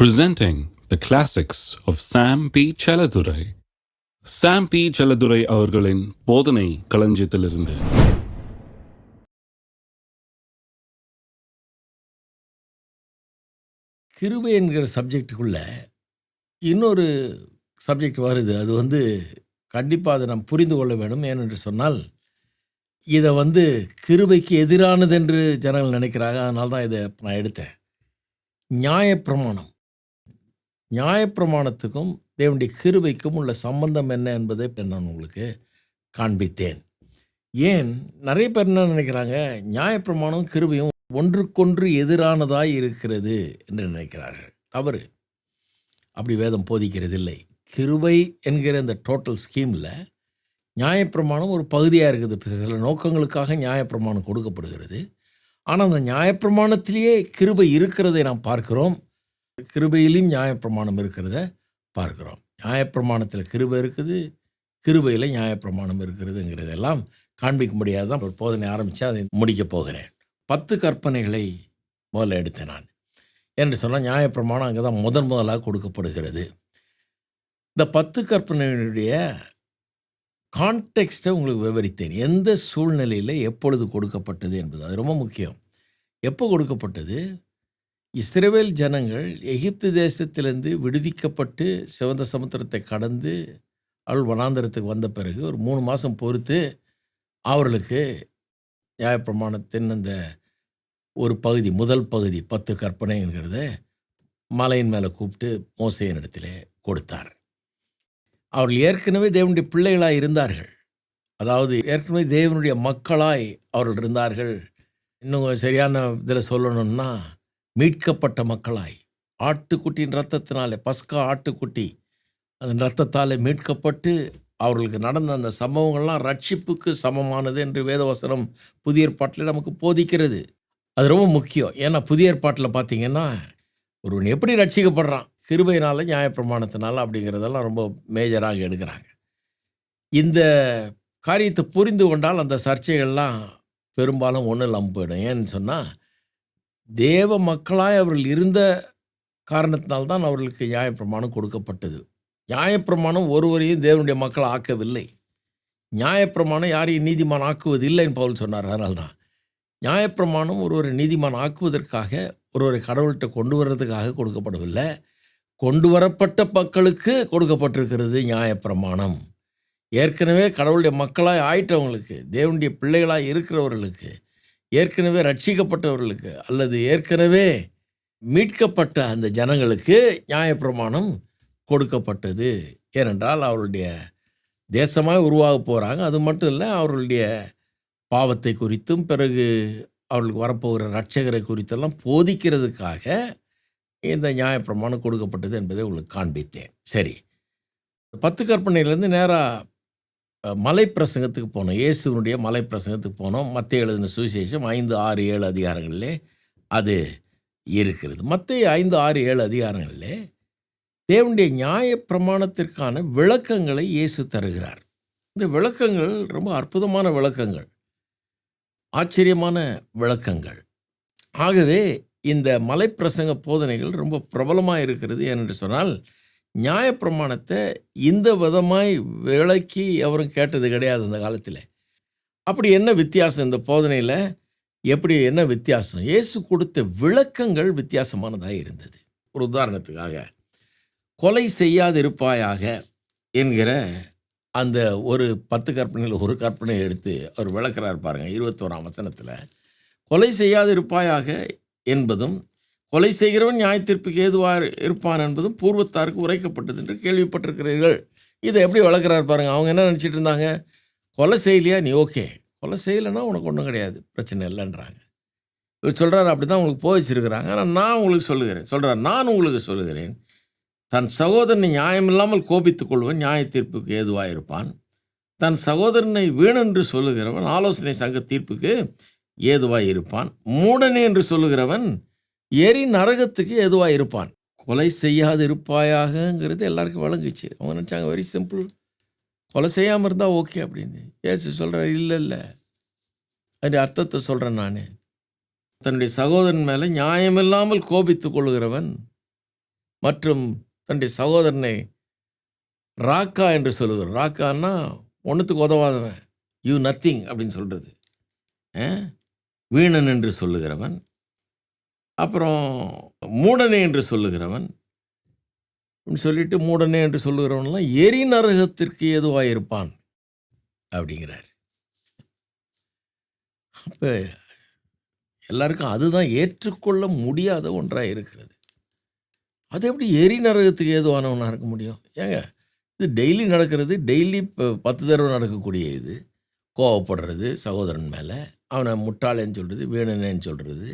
presenting the classics of Sam P. Chaladurai. Sam P Chelladurai அவர்களின் போதனை களஞ்சியத்திலிருந்து. கிருபை என்கிற சப்ஜெக்டுக்குள்ள இன்னொரு சப்ஜெக்ட் வருது. அது வந்து கண்டிப்பாக அதை நாம் புரிந்து கொள்ள வேண்டும். ஏனென்று சொன்னால் இதை வந்து கிருபைக்கு எதிரானது என்று ஜனங்கள் நினைக்கிறாங்க. அதனால தான் இதை நான் எடுத்தேன். நியாயப்பிரமாணம். நியாயப்பிரமாணத்துக்கும் தேவனுடைய கிருபைக்கும் உள்ள சம்பந்தம் என்ன என்பதை நான் உங்களுக்கு காண்பித்தேன். ஏன்? நிறைய பேர் என்ன நினைக்கிறாங்க? நியாயப்பிரமாணம் கிருபையும் ஒன்றுக்கொன்று எதிரானதாய் இருக்கிறது என்று நினைக்கிறார்கள். தவறு. அப்படி வேதம் போதிக்கிறதில்லை. கிருபை என்கிற இந்த டோட்டல் ஸ்கீமில் நியாயப்பிரமாணம் ஒரு பகுதியாக இருக்குது. சில நோக்கங்களுக்காக நியாயப்பிரமாணம் கொடுக்கப்படுகிறது. ஆனால் அந்த நியாயப்பிரமாணத்திலேயே கிருபை இருக்கிறதை நாம் பார்க்கிறோம். கிருபையிலையும் நியாயப்பிரமாணம் இருக்கிறத பார்க்கிறோம். நியாயப்பிரமாணத்தில் கிருபை இருக்குது கிருபையில் நியாயப்பிரமாணம் இருக்கிறதுங்கிறதெல்லாம் காண்பிக்க முடியாது தான் ஒரு போதனை ஆரம்பித்து அதை முடிக்கப் போகிறேன். பத்து கற்பனைகளை முதல்ல எடுத்தேன் நான். என்று சொன்னால் நியாயப்பிரமாணம் அங்கே தான் முதன் முதலாக கொடுக்கப்படுகிறது. இந்த பத்து கற்பனைகளுடைய கான்டெக்ஸ்ட்டை உங்களுக்கு விவரித்தேன். எந்த சூழ்நிலையில் எப்பொழுது கொடுக்கப்பட்டது என்பது அது ரொம்ப முக்கியம். எப்போ கொடுக்கப்பட்டது? இஸ்ரேவேல் ஜனங்கள் எகிப்து தேசத்திலிருந்து விடுவிக்கப்பட்டு சிவந்த சமுத்திரத்தை கடந்து அவள் வனாந்திரத்துக்கு வந்த பிறகு ஒரு மூணு மாதம் பொறுத்து அவர்களுக்கு நியாயப்பிரமாணத்தின் அந்த ஒரு பகுதி முதல் பகுதி பத்து கற்பனைங்கிறத மலையின் மேலே கூப்பிட்டு மோசையின் இடத்திலே கொடுத்தார். அவர்கள் ஏற்கனவே தேவனுடைய பிள்ளைகளாய் இருந்தார்கள். அதாவது ஏற்கனவே தேவனுடைய மக்களாய் அவர்கள் இருந்தார்கள். இன்னும் சரியான இதில் சொல்லணும்னா மீட்கப்பட்ட மக்களாய். ஆட்டுக்குட்டியின் ரத்தத்தினாலே பஸ்கா ஆட்டுக்குட்டி அதன் ரத்தத்தாலே மீட்கப்பட்டு அவர்களுக்கு நடந்த அந்த சம்பவங்கள்லாம் ரட்சிப்புக்கு சமமானது என்று வேதவசனம் புதிய ஏற்பாட்டில் நமக்கு போதிக்கிறது. அது ரொம்ப முக்கியம். ஏன்னா புதிய ஏற்பாட்டில் பார்த்தீங்கன்னா ஒருவன் எப்படி ரட்சிக்கப்படுறான்? கிருபையினால நியாயப்பிரமாணத்தினால அப்படிங்கிறதெல்லாம் ரொம்ப மேஜராக எடுக்கிறாங்க. இந்த காரியத்தை புரிந்து கொண்டால் அந்த சர்ச்சைகள்லாம் பெரும்பாலும் ஒன்றும் இல்லாமல் போயிடும். ஏன்னு சொன்னால் தேவ மக்களாய் அவர்கள் இருந்த காரணத்தினால்தான் அவர்களுக்கு நியாயப்பிரமாணம் கொடுக்கப்பட்டது. நியாயப்பிரமாணம் ஒருவரையும் தேவனுடைய மக்கள் ஆக்கவில்லை. நியாயப்பிரமாணம் யாரையும் நீதிமான் ஆக்குவதில்லைன்னு பவுல் சொன்னார். அதனால்தான் நியாயப்பிரமாணம் ஒருவரை நீதிமான் ஆக்குவதற்காக ஒருவரை கடவுள்கிட்ட கொண்டு வர்றதுக்காக கொடுக்கப்படவில்லை. கொண்டு வரப்பட்ட மக்களுக்கு கொடுக்கப்பட்டிருக்கிறது நியாயப்பிரமாணம். ஏற்கனவே கடவுளுடைய மக்களாய் ஆயிட்டவங்களுக்கு தேவனுடைய பிள்ளைகளாக இருக்கிறவர்களுக்கு ஏற்கனவே ரட்சிக்கப்பட்டவர்களுக்கு அல்லது ஏற்கனவே மீட்கப்பட்ட அந்த ஜனங்களுக்கு நியாயப்பிரமாணம் கொடுக்கப்பட்டது. ஏனென்றால் அவருடைய தேசமாக உருவாக போகிறாங்க அது மட்டும் இல்லை அவர்களுடைய பாவத்தை குறித்தும் பிறகு அவர்களுக்கு வரப்போகிற ரட்சகரை குறித்தெல்லாம் போதிக்கிறதுக்காக இந்த நியாயப்பிரமாணம் கொடுக்கப்பட்டது என்பதை உங்களுக்கு காண்பித்தேன். சரி. பத்து கற்பனையிலேருந்து நேராக மலை பிரசங்கத்துக்கு போனோம். இயேசுனுடைய மலை பிரசங்கத்துக்கு போனோம். மத்திய எழுதின சுவிசேஷம் ஐந்து ஆறு ஏழு அதிகாரங்களிலே அது இருக்கிறது. மற்ற ஐந்து ஆறு ஏழு அதிகாரங்களிலே தேவனுடைய நியாய பிரமாணத்திற்கான விளக்கங்களை இயேசு தருகிறார். இந்த விளக்கங்கள் ரொம்ப அற்புதமான விளக்கங்கள். ஆச்சரியமான விளக்கங்கள். ஆகவே இந்த மலைப்பிரசங்க போதனைகள் ரொம்ப பிரபலமாக இருக்கிறது ஏனென்று சொன்னால் நியாயப்பிரமாணத்தை இந்த விதமாய் விளக்கி எவரும் கேட்டது கிடையாது அந்த காலத்தில். அப்படி என்ன வித்தியாசம் இந்த போதனையில்? எப்படி என்ன வித்தியாசம்? இயேசு கொடுத்த விளக்கங்கள் வித்தியாசமானதாக இருந்தது. ஒரு உதாரணத்துக்காக. கொலை செய்யாதிருப்பாயாக என்கிற அந்த ஒரு பத்து கற்பனையில் ஒரு கற்பனை எடுத்து அவர் விளக்கிறார் பாருங்க இருபத்தோராம் வசனத்தில். கொலை செய்யாதிருப்பாயாக என்பதும் கொலை செய்கிறவன் நியாயத்தீர்ப்புக்கு ஏதுவாக இருப்பான் என்பதும் பூர்வத்தாருக்கு உரைக்கப்பட்டது என்று கேள்விப்பட்டிருக்கிறீர்கள். இதை எப்படி வளர்க்குறாரு பாருங்க. அவங்க என்ன நினச்சிட்டு இருந்தாங்க? கொலை செய்யலையா? நீ ஓகே. கொலை செய்யலைன்னா உனக்கு ஒன்றும் கிடையாது. பிரச்சனை இல்லைன்றாங்க. இவர் சொல்கிறாரு அப்படி தான் உங்களுக்கு போதிச்சிருக்கிறாங்க ஆனால் நான் உங்களுக்கு சொல்லுகிறேன். சொல்கிறார் நான் உங்களுக்கு சொல்லுகிறேன். தன் சகோதரனை நியாயமில்லாமல் கோபித்துக் கொள்வன் நியாய தீர்ப்புக்கு ஏதுவாக இருப்பான். தன் சகோதரனை வீணென்று சொல்லுகிறவன் ஆலோசனை சங்க தீர்ப்புக்கு ஏதுவாக இருப்பான். மூடனே என்று சொல்லுகிறவன் எரி நரகத்துக்கு எதுவாக இருப்பான். கொலை செய்யாது இருப்பாயாகங்கிறது எல்லாருக்கும் விளங்குச்சு. அவங்க நினச்சாங்க வெரி சிம்பிள். கொலை செய்யாமல் இருந்தால் ஓகே அப்படின்னு. ஏசு சொல்கிறார் இல்லை இல்லை. அது அர்த்தத்தை சொல்கிறேன் நான். தன்னுடைய சகோதரன் மேலே நியாயமில்லாமல் கோபித்து கொள்கிறவன் மற்றும் தன்னுடைய சகோதரனை ராக்கா என்று சொல்லுகிறார். ராக்கான்னா ஒன்றுத்துக்கு உதவாதவன். யூ நத்திங் அப்படின்னு சொல்கிறது வீணன் என்று சொல்லுகிறவன். அப்புறம் மூடனே என்று சொல்லுகிறவன். அப்படின்னு சொல்லிட்டு மூடனே என்று சொல்லுகிறவன்லாம் எரி நரகத்திற்கு ஏதுவாக இருப்பான் அப்படிங்கிறார். அப்போ எல்லாருக்கும் அதுதான் ஏற்றுக்கொள்ள முடியாத ஒன்றாக இருக்கிறது. அது எப்படி எரி நரகத்துக்கு ஏதுவானவனாக இருக்க முடியும்? ஏங்க இது டெய்லி நடக்கிறது டெய்லி இப்போ பத்து தடவை நடக்கக்கூடிய இது. கோவப்படுறது சகோதரன் மேலே அவனை முட்டாளேன்னு சொல்கிறது வேணுனேன்னு சொல்கிறது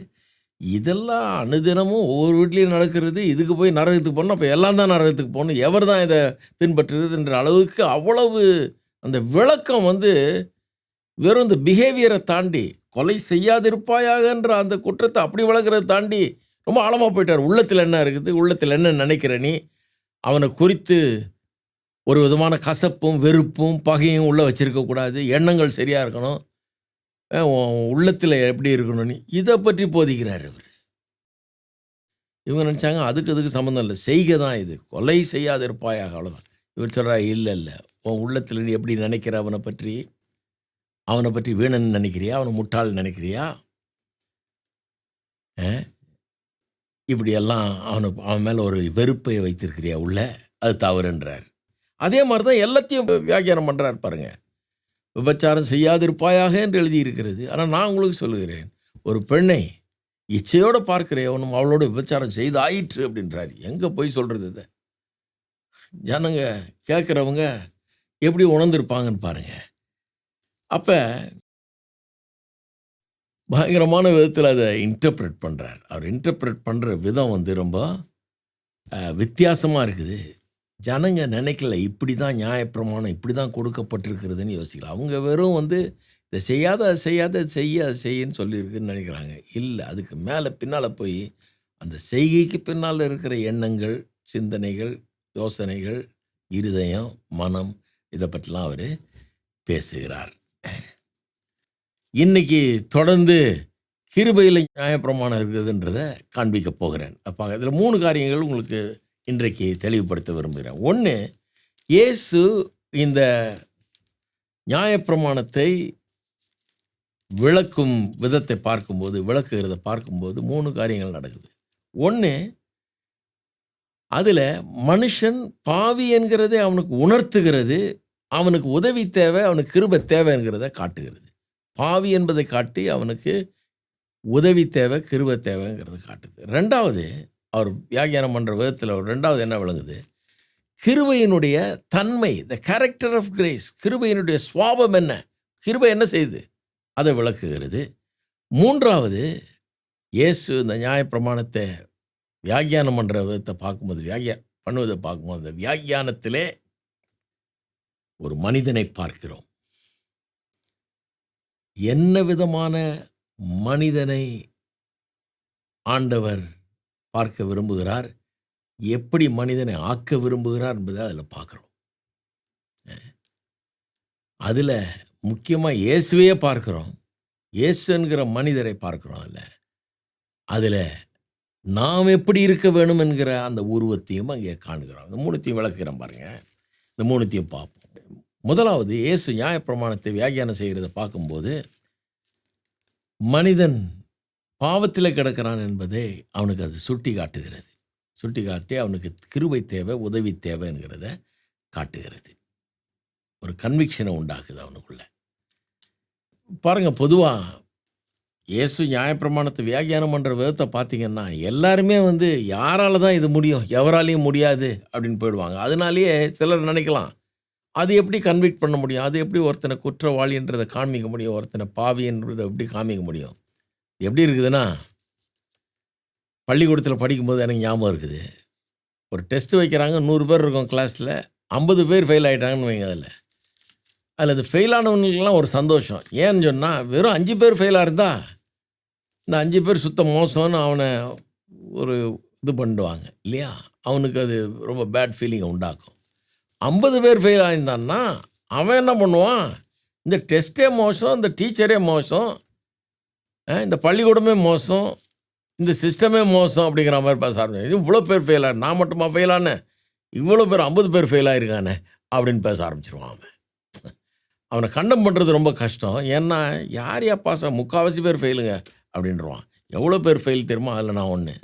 இதெல்லாம் அனுதினமும் ஒவ்வொரு வீட்லேயும் நடக்கிறது. இதுக்கு போய் நரகத்துக்கு போகணும் அப்போ எல்லாம் தான் நரகத்துக்கு போகணும். எவர் தான் இதை பின்பற்றுறதுன்ற அளவுக்கு அவ்வளவு அந்த விளக்கம் வந்து வெறும் இந்த பிஹேவியரை தாண்டி கொலை செய்யாதிருப்பாயாகன்ற அந்த குற்றத்தை அப்படி வளர்க்குறத தாண்டி ரொம்ப ஆழமாக போயிட்டார். உள்ளத்தில் என்ன இருக்குது? உள்ளத்தில் என்ன நினைக்கிற நீ? அவனை குறித்து ஒரு விதமான கசப்பும் வெறுப்பும் பகையும் உள்ளே வச்சுருக்கக்கூடாது எண்ணங்கள் சரியாக இருக்கணும். உள்ளத்தில் எப்படி இருக்கணும்னு இதை பற்றி போதிக்கிறார் இவர். இவங்க நினச்சாங்க அதுக்கு அதுக்கு சம்மந்தம் இல்லை. செய்க தான் இது. கொலை செய்யாத இருப்பாயாக அவ்வளோதான் இவர் சொல்கிறா இல்லை இல்லை. உன் உள்ளத்தில் நீ எப்படி நினைக்கிற அவனை பற்றி? அவனை பற்றி வீணன் நினைக்கிறியா? அவனை முட்டாள் நினைக்கிறியா? இப்படியெல்லாம் அவனை அவன் மேலே ஒரு வெறுப்பை வைத்திருக்கிறியா உள்ள? அது தவறுன்றார். அதே மாதிரி தான் எல்லாத்தையும் வியாக்கியானம் பண்ணுறாரு பாருங்கள் விபச்சாரம் செய்யாதிருப்பாயாக என்று எழுதியிருக்கிறது. ஆனால் நான் உங்களுக்கு சொல்லுகிறேன் ஒரு பெண்ணை இச்சையோடு பார்க்கிற எவனும் அவளோட விபச்சாரம் செய்து ஆயிற்று எங்கே போய் சொல்கிறது இதை? ஜனங்க கேட்குறவங்க எப்படி உணர்ந்திருப்பாங்கன்னு பாருங்கள் அப்போ பயங்கரமான விதத்தில் அதை இன்டர்பிரட் பண்ணுறார் அவர் இன்டர்பிரட் பண்ணுற விதம் வந்து ரொம்ப வித்தியாசமாக இருக்குது. ஜனங்க நினைக்கல இப்படி தான் நியாயப்பிரமாணம் இப்படி தான் கொடுக்கப்பட்டிருக்கிறதுன்னு யோசிக்கல. அவங்க வெறும் வந்து இதை செய்யாத அதை செய்யாத செய்ய அதை செய்யன்னு சொல்லியிருக்குன்னு நினைக்கிறாங்க. இல்லை அதுக்கு மேலே பின்னால் போய் அந்த செய்கைக்கு பின்னால் இருக்கிற எண்ணங்கள் சிந்தனைகள் யோசனைகள் இருதயம் மனம் இதை பற்றிலாம் அவர் பேசுகிறார். இன்னைக்கு தொடர்ந்து கிருபையில் நியாயப்பிரமாணம் இருக்குதுன்றதை காண்பிக்க போகிறேன். அப்போ இதில் மூணு காரியங்கள் உங்களுக்கு இன்றைக்கு தெளிவுபடுத்த விரும்புகிறேன். ஒன்று இயேசு இந்த நியாயப்பிரமாணத்தை விளக்கும் விதத்தை பார்க்கும்போது விளக்குகிறத பார்க்கும்போது மூணு காரியங்கள் நடக்குது. ஒன்று அதில் மனுஷன் பாவி என்கிறதை அவனுக்கு உணர்த்துகிறது அவனுக்கு உதவி தேவை அவனுக்கு கிருபை தேவைங்கிறத காட்டுகிறது. பாவி என்பதை காட்டி அவனுக்கு உதவி தேவை கிருப தேவைங்கிறத காட்டுது. ரெண்டாவது அவர் வியாகியானம் பண்ணுற விதத்தில் ஒரு ரெண்டாவது என்ன விளங்குது? கிருபையினுடைய தன்மை த கேரக்டர் ஆஃப் கிரேஸ் கிருபையினுடைய சுவாபம் என்ன? கிருபை என்ன செய்யுது? அதை விளக்குகிறது. மூன்றாவது இயேசு இந்த நியாயப்பிரமாணத்தை வியாக்கியானம் பண்ணுற விதத்தை பார்க்கும்போது வியாகியா பண்ணுவதை பார்க்கும்போது அந்த வியாக்கியானத்திலே ஒரு மனிதனை பார்க்கிறோம். என்ன விதமான மனிதனை ஆண்டவர் பார்க்க விரும்புகிறார்? எப்படி மனிதனை ஆக்க விரும்புகிறார் என்பதை அதில் பார்க்குறோம். அதில் முக்கியமாக இயேசுவையே பார்க்குறோம். இயேசு என்கிற மனிதரை பார்க்குறோம் அதில். அதில் நாம் எப்படி இருக்க வேணும் என்கிற அந்த உருவத்தையும் அங்கே காணுகிறோம். இந்த மூணுத்தையும் விளக்குகிறோம் பாருங்கள் இந்த மூணுத்தையும் பார்ப்போம். முதலாவது இயேசு நியாயப்பிரமாணத்தை வியாக்கியானம் செய்கிறத பார்க்கும்போது மனிதன் பாவத்தில் கிடக்கிறான் என்பதை அவனுக்கு அது சுட்டி காட்டுகிறது சுட்டி காட்டி அவனுக்கு கிருபை தேவை உதவி தேவை என்கிறத காட்டுகிறது. ஒரு கன்விக்ஷனை உண்டாக்குது அவனுக்குள்ள. பாருங்கள் பொதுவாக இயேசு நியாயப்பிரமாணத்தை வியாக்கியானம் பண்ணுற விதத்தை பார்த்தீங்கன்னா எல்லாருமே வந்து யாரால் தான் இது முடியும் எவராலையும் முடியாது அப்படின்னு போயிடுவாங்க. அதனாலேயே சிலர் நினைக்கலாம் அது எப்படி கன்விக்ட் பண்ண முடியும்? அது எப்படி ஒருத்தனை குற்றவாளின்றதை காண்பிக்க முடியும்? ஒருத்தனை பாவின்றதை எப்படி காமிக்க முடியும்? எப்படி இருக்குதுன்னா பள்ளிக்கூடத்தில் படிக்கும்போது எனக்கு ஞாபகம் இருக்குது. ஒரு டெஸ்ட்டு வைக்கிறாங்க நூறு பேர் இருக்கும் கிளாஸில் ஐம்பது பேர் ஃபெயில் ஆகிட்டாங்கன்னு வைங்க அதில். அதில் அது ஃபெயில் ஆனவங்களுக்கெல்லாம் ஒரு சந்தோஷம். ஏன்னு சொன்னால் வெறும் அஞ்சு பேர் ஃபெயிலாக இருந்தால் இந்த அஞ்சு பேர் சுத்த மோசம்னு அவனை ஒரு இது பண்ணிடுவாங்க இல்லையா? அவனுக்கு அது ரொம்ப பேட் ஃபீலிங்கை உண்டாக்கும். ஐம்பது பேர் ஃபெயில் ஆகியிருந்தான்னா அவன் என்ன பண்ணுவான்? இந்த டெஸ்ட்டே மோசம் இந்த டீச்சரே மோசம் இந்த பள்ளிக்கூடமே மோசம் இந்த சிஸ்டமே மோசம் அப்படிங்கிற மாதிரி பேச ஆரம்பிச்சு இவ்வளோ பேர் ஃபெயில் ஆறு நான் மட்டுமா ஃபெயிலானே இவ்வளோ பேர் ஐம்பது பேர் ஃபெயில் ஆயிருக்கானே? அப்படின்னு பேச ஆரம்பிச்சிருவான் அவன். அவனை கண்டம் பண்ணுறது ரொம்ப கஷ்டம். ஏன்னா யார் யா பாச முக்கால்வாசி பேர் ஃபெயிலுங்க அப்படின்றவான் எவ்வளோ பேர் ஃபெயில் தெரியுமா? அதில் நான் ஒன்று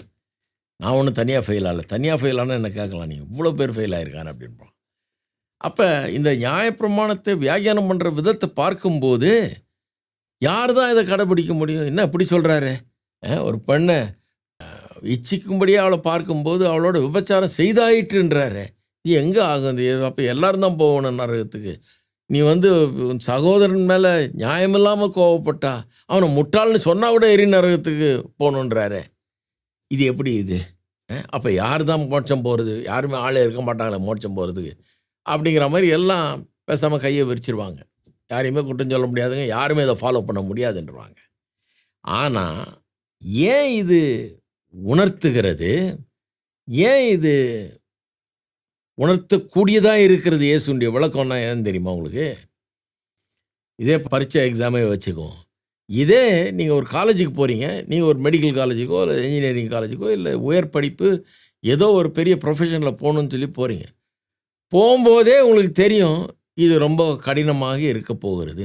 நான் ஒன்று தனியாக ஃபெயில் ஆகலை. தனியாக ஃபெயில் ஆனால் என்ன கேட்கலாம்? நீ இவ்வளோ பேர் ஃபெயில் ஆகிருக்கான அப்படின்றான் அப்போ இந்த நியாயப்பிரமாணத்தை வியாக்கியானம் பண்ணுற விதத்தை பார்க்கும்போது யார் தான் இதை கடைபிடிக்க முடியும்? என்ன இப்படி சொல்கிறாரு ஒரு பெண்ணை இச்சிக்கும்படியே அவளை பார்க்கும்போது அவளோட விபச்சாரம் செய்தாயிற்றுன்றாரு. இது எங்கே ஆகும்? அப்போ எல்லாரும் தான் போகணும் நரகத்துக்கு. நீ வந்து உன் சகோதரன் மேலே நியாயமில்லாமல் கோவப்பட்டா அவனை முட்டாள்னு சொன்னால் கூட எரி நரகத்துக்கு போகணுன்றாரு. இது எப்படி இது? அப்போ யார் தான் மோட்சம் போகிறது யாருமே ஆளே இருக்க மாட்டாங்களே மோட்சம் போகிறதுக்கு அப்படிங்கிற மாதிரி எல்லாம் பேசாமல் கையை விரிச்சிருவாங்க. யாரையுமே குற்றம் சொல்ல முடியாதுங்க. யாருமே இதை ஃபாலோ பண்ண முடியாதுன்றவாங்க. ஆனால் ஏன் இது உணர்த்துகிறது? ஏன் இது உணர்த்தக்கூடியதாக இருக்கிறது இயேசுடைய விளக்கம்னா ஏன்னு தெரியுமா உங்களுக்கு? இதே பரீட்சை எக்ஸாமே வச்சுக்குவோம் இதே நீங்கள் ஒரு காலேஜுக்கு போகிறீங்க நீங்கள் ஒரு மெடிக்கல் காலேஜுக்கோ இல்லை இன்ஜினியரிங் காலேஜுக்கோ இல்லை உயர் படிப்பு ஏதோ ஒரு பெரிய ப்ரொஃபஷனில் போகணுன்னு சொல்லி போகிறீங்க போகும்போதே உங்களுக்கு தெரியும் இது ரொம்ப கடினமாக இருக்க போகிறது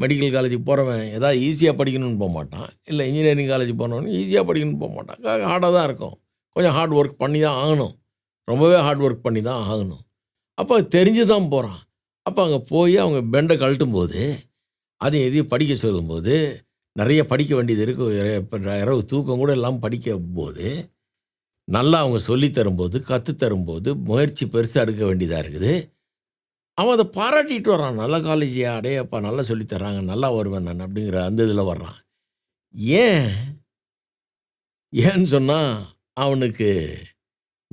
மெடிக்கல் காலேஜுக்கு போகிறவன் ஏதாவது ஈஸியாக படிக்கணும்னு போக மாட்டான். இல்லை இன்ஜினியரிங் காலேஜ் போனவன் ஈஸியாக படிக்கணும்னு போக மாட்டான். ஹார்டாக தான் இருக்கும். கொஞ்சம் ஹார்ட் ஒர்க் பண்ணி தான் ஆகணும். ரொம்பவே ஹார்ட் ஒர்க் பண்ணி தான் ஆகணும். அப்போ தெரிஞ்சு தான் போகிறான் அப்போ அங்கே போய் அவங்க பெண்டை கழட்டும் போது அதையும் எதையும் படிக்க சொல்லும்போது நிறைய படிக்க வேண்டியது இருக்குது இரவு தூக்கம் கூட இல்லாமல் படிக்க போது நல்லா அவங்க சொல்லித் தரும்போது கற்றுத் தரும்போது முயற்சி பெருசாக எடுக்க வேண்டியதாக இருக்குது. அவன் அதை பாராட்டிட்டு வரான் நல்ல காலேஜியா அடே அப்பா நல்லா சொல்லித்தர்றாங்க நல்லா வருவேன் நான் அப்படிங்கிற அந்த இதில் வர்றான். ஏன்? ஏன்னு சொன்னால் அவனுக்கு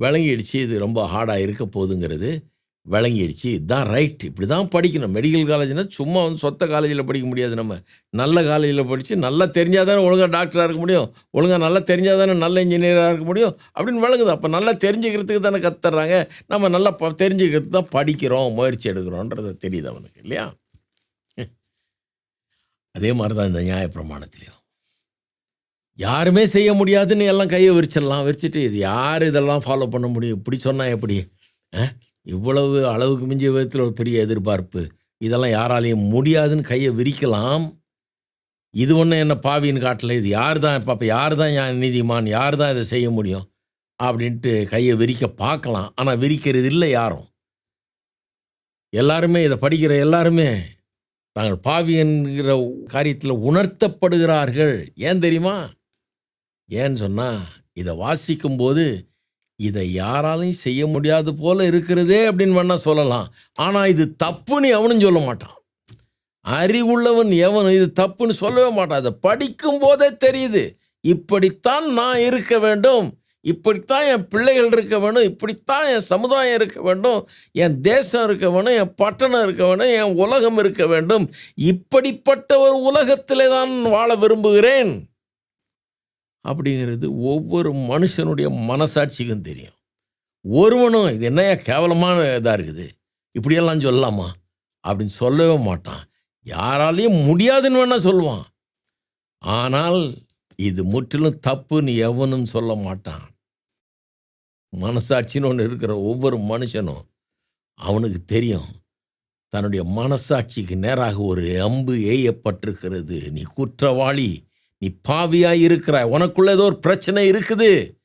விளங்கிடுச்சு. இது ரொம்ப ஹார்டாக இருக்க போகுதுங்கிறது. விளங்கிடுச்சு. இதுதான் ரைட் இப்படி தான் படிக்கணும் மெடிக்கல் காலேஜ்னால் சும்மா வந்து சொத்த காலேஜில் படிக்க முடியாது நம்ம. நல்ல காலேஜில் படித்து நல்லா தெரிஞ்சால் தானே ஒழுங்காக டாக்டராக இருக்க முடியும். ஒழுங்காக நல்லா தெரிஞ்சால் தானே நல்ல இன்ஜினியராக இருக்க முடியும். அப்படின்னு விளங்குது. அப்போ நல்லா தெரிஞ்சுக்கிறதுக்கு தானே கத்துறாங்க. நம்ம நல்லா ப தெரிஞ்சுக்கிறதுக்கு தான் படிக்கிறோம் முயற்சி எடுக்கிறோன்றது தெரியுது அவனுக்கு இல்லையா? அதே மாதிரி தான் இந்த நியாயப்பிரமாணத்திலையும் யாருமே செய்ய முடியாதுன்னு எல்லாம் கையை விரிச்சிடலாம். விரிச்சிட்டு இது யார் இதெல்லாம் ஃபாலோ பண்ண முடியும்? இப்படி சொன்னால் எப்படி? ஆ? இவ்வளவு அளவுக்கு மிஞ்சிய விதத்தில் ஒரு பெரிய எதிர்பார்ப்பு. இதெல்லாம் யாராலையும் முடியாதுன்னு கையை விரிக்கலாம். இது ஒன்று என்ன பாவின்னு காட்டல. இது யார் தான் இப்போ அப்போ யார் தான் என் நீதிமான் யார் தான் இதை செய்ய முடியும்? அப்படின்ட்டு கையை விரிக்க பார்க்கலாம். ஆனால் விரிக்கிறது இல்லை யாரும். எல்லாருமே இதை படிக்கிற எல்லாருமே தாங்கள் பாவி என்கிற காரியத்தில் உணர்த்தப்படுகிறார்கள். ஏன் தெரியுமா? ஏன்னு சொன்னால் இதை வாசிக்கும்போது இதை யாராலையும் செய்ய முடியாது போல இருக்கிறதே அப்படின்னு வேணால் சொல்லலாம். ஆனால் இது தப்புன்னு எவனும் சொல்ல மாட்டான். அறிவுள்ளவன் எவனும் இது தப்புன்னு சொல்லவே மாட்டான். அதை படிக்கும் போதே தெரியுது. இப்படித்தான் நான் இருக்க வேண்டும். இப்படித்தான் என் பிள்ளைகள் இருக்க வேணும் இப்படித்தான் என் சமுதாயம் இருக்க வேண்டும். என் தேசம் இருக்க வேணும் என் பட்டணம் இருக்க வேணும் என் உலகம் இருக்க வேண்டும். இப்படிப்பட்ட ஒரு உலகத்திலே தான் வாழ விரும்புகிறேன். அப்படிங்கிறது ஒவ்வொரு மனுஷனுடைய மனசாட்சிக்கும் தெரியும். ஒருவனும் இது என்னையா கேவலமான இதாக இருக்குது? இப்படியெல்லாம் சொல்லலாமா? அப்படின்னு சொல்லவே மாட்டான். யாராலையும் முடியாதுன்னு வேணால் சொல்லுவான். ஆனால் இது முற்றிலும் தப்புன்னு எவனும் சொல்ல மாட்டான். மனசாட்சின்னு ஒன்று இருக்கிற ஒவ்வொரு மனுஷனும் அவனுக்கு தெரியும். தன்னுடைய மனசாட்சிக்கு நேராக ஒரு அம்பு ஏயப்பட்டிருக்கிறது நீ குற்றவாளி. நீ பாவியாய் இருக்கிறாய். உனக்குள்ள ஏதோ ஒரு பிரச்சனை இருக்குது.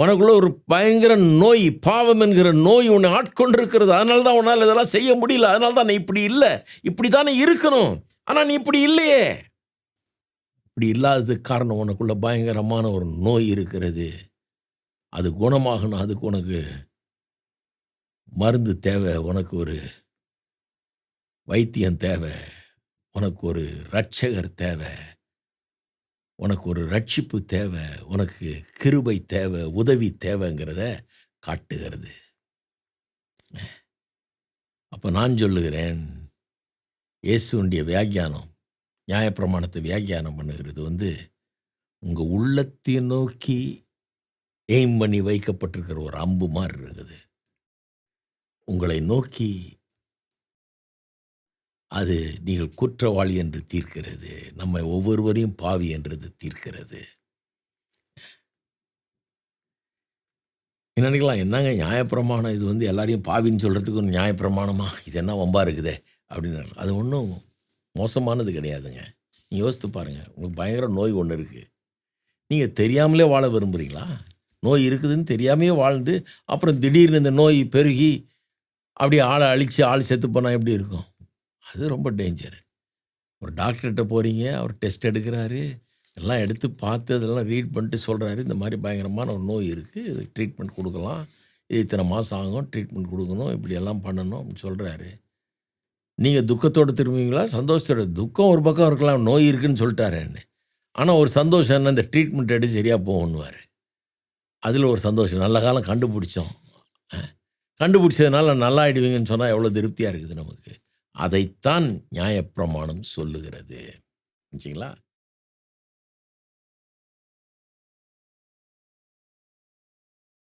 உனக்குள்ள ஒரு பயங்கர நோய் பாவம் என்கிற நோய் உன்னை ஆட்கொண்டிருக்கிறது. அதனால தான் உன்னால் இதெல்லாம் செய்ய முடியல. அதனால தான் நீ இப்படி இல்லை. இப்படி தானே இருக்கணும். ஆனால் நீ இப்படி இல்லையே. இப்படி இல்லாததுக்கு காரணம் உனக்குள்ள பயங்கரமான ஒரு நோய் இருக்கிறது. அது குணமாகணும். அதுக்கு உனக்கு மருந்து தேவை. உனக்கு ஒரு வைத்தியம் தேவை. உனக்கு ஒரு ரட்சகர் தேவை. உனக்கு ஒரு ரட்சிப்பு தேவை உனக்கு கிருபை தேவை உதவி தேவைங்கிறத காட்டுகிறது. அப்போ நான் சொல்லுகிறேன் இயேசுடைய வியாக்கியானம் நியாயப்பிரமாணத்தை வியாக்கியானம் பண்ணுகிறது வந்து உங்கள் உள்ளத்தை நோக்கி எய்ம் பண்ணி வைக்கப்பட்டிருக்கிற ஒரு அம்பு மாதிரி இருக்குது உங்களை நோக்கி அது நீங்கள் குற்றவாளி என்று தீர்க்கிறது. நம்ம ஒவ்வொருவரையும் பாவி என்றது தீர்க்கிறது. என்ன நினைக்கலாம்? என்னங்க நியாயப்பிரமாணம்? இது வந்து எல்லாரையும் பாவின்னு சொல்கிறதுக்கு ஒரு நியாயப்பிரமாணமா? இது என்ன வம்பா இருக்குதே? அப்படின்னு. அது ஒன்றும் மோசமானது கிடையாதுங்க. நீ யோசித்து பாருங்கள் உங்களுக்கு பயங்கர நோய் ஒன்று இருக்குது நீங்கள் தெரியாமலே வாழ விரும்புகிறீங்களா நோய் இருக்குதுன்னு தெரியாமையே வாழ்ந்து அப்புறம் திடீர்னு இந்த நோய் பெருகி அப்படியே ஆளை அழித்து ஆள் செத்து போனால் எப்படி இருக்கும்? அது ரொம்ப டேஞ்சரு ஒரு டாக்டர்கிட்ட போகிறீங்க அவர் டெஸ்ட் எடுக்கிறாரு எல்லாம் எடுத்து பார்த்து அதெல்லாம் ரீட் பண்ணிட்டு சொல்கிறாரு இந்த மாதிரி பயங்கரமான ஒரு நோய் இருக்குது இது ட்ரீட்மெண்ட் கொடுக்கலாம். இது இத்தனை மாதம் ஆகும் ட்ரீட்மெண்ட் கொடுக்கணும் இப்படி எல்லாம் பண்ணணும் அப்படின்னு சொல்கிறாரு நீங்கள் துக்கத்தோடு திரும்புவீங்களா? சந்தோஷத்தோட. துக்கம் ஒரு பக்கம் இருக்கலாம் நோய் இருக்குன்னு சொல்லிட்டாருன்னு. ஆனால் ஒரு சந்தோஷம் என்ன? இந்த ட்ரீட்மெண்ட் எடுத்து சரியாக போகணுவார் அதில் ஒரு சந்தோஷம். நல்ல காலம் கண்டுபிடிச்சோம். கண்டுபிடிச்சதுனால நல்லா ஆகிடுவீங்கன்னு சொன்னால் எவ்வளோ திருப்தியாக இருக்குது நமக்கு. அதைத்தான் நியாயப்பிரமாணம் சொல்லுகிறது. சரிங்களா